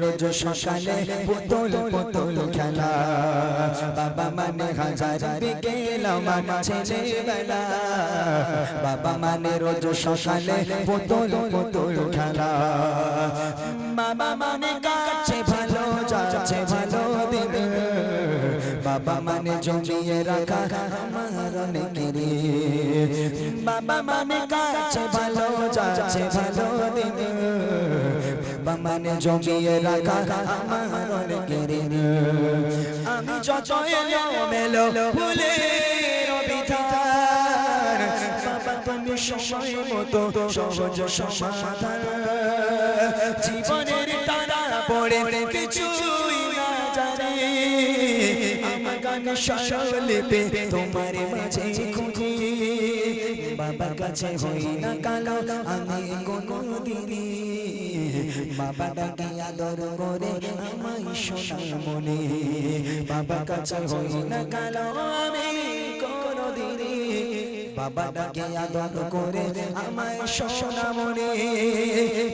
রোজ সকালে পুতুল পুতুল খেলা। বাবা মানে হাজার বাবা মানে রোজ সকালে পুতুল পুতুল খেলা। বাবা মানে কাছে ভালো, যাচ্ছে ভালো দিন। বাবা মানে জমিয়ে রাখা আমার অনেকের বাবা মানে কাছে ভালো, যাচ্ছে ভালো দিন। বাবা মানে জমিয়ে রাখা আমার অনেকের আমি যত মেলো ভুলে বিধান বাবা তুমি সময় মতো সহজ সমাধান। জীবনের টানা পড়ে কিছুই না জানে। আমার গান সরলিপে তোমার মাঝে খুঁজি। বাবার কাছে হই না কালো, আমি কোনো দিনই বাবা ডাকে আদর করে আমায় সোনার মনে। বাবার কাছে হই না কালো, আমি কোনো দিনই বাবা ডাকে আদর করে আমায় সোনা মনে।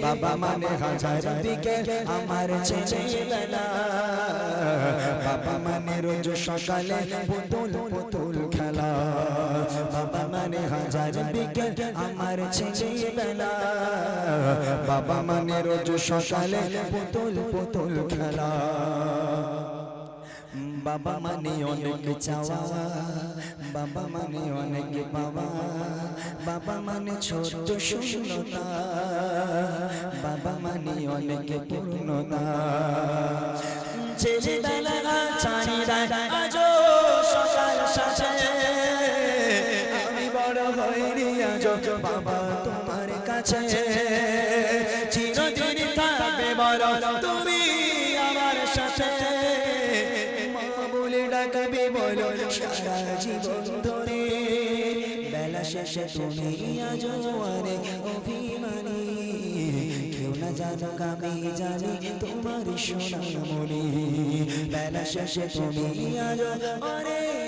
বাবা মানে হাজার দিকে আমার ছেলেবেলা। বাবা মানে রোজ সকালে পুতুল পুতুল খেলা। হাজার দিকে আমার ছেলেবেলা বাবা মানে রোজ সকালে পুতুল পুতুল খেলা। বাবা মানে অনেক চাওয়া। বাবা মানে অনেক পাওয়া। বাবা মানে ছোট শূন্যতা। বাবা মানে অনেক পূর্ণতা। ছেলেবেলা চারিদা আজো আজ বাবা তোমার কাছে চিরদিন থাকবে বড় তুমি আমার সাথে বলে ডাকবে বলো, সারা জীবন ধরে। বেলা শেষে তুমি আজ অভিমানী কেউ না জানো আমি জানি তোমার সোনা মনে বেলা শেষে তুমি আজ অনেক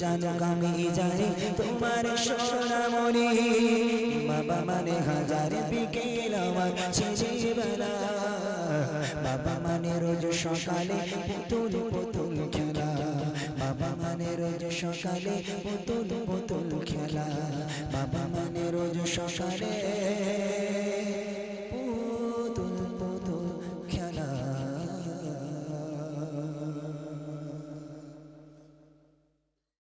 জানো আমি জানি তোমার সোনা মনে বাবা মানে হাজার বিকেল আমার ছেলেবেলা। বাবা মানে রোজ সকালে পুতুল পুতুল খেলা। বাবা মানে রোজ সকালে পুতুল পুতুল খেলা। বাবা মানে রোজ সকালে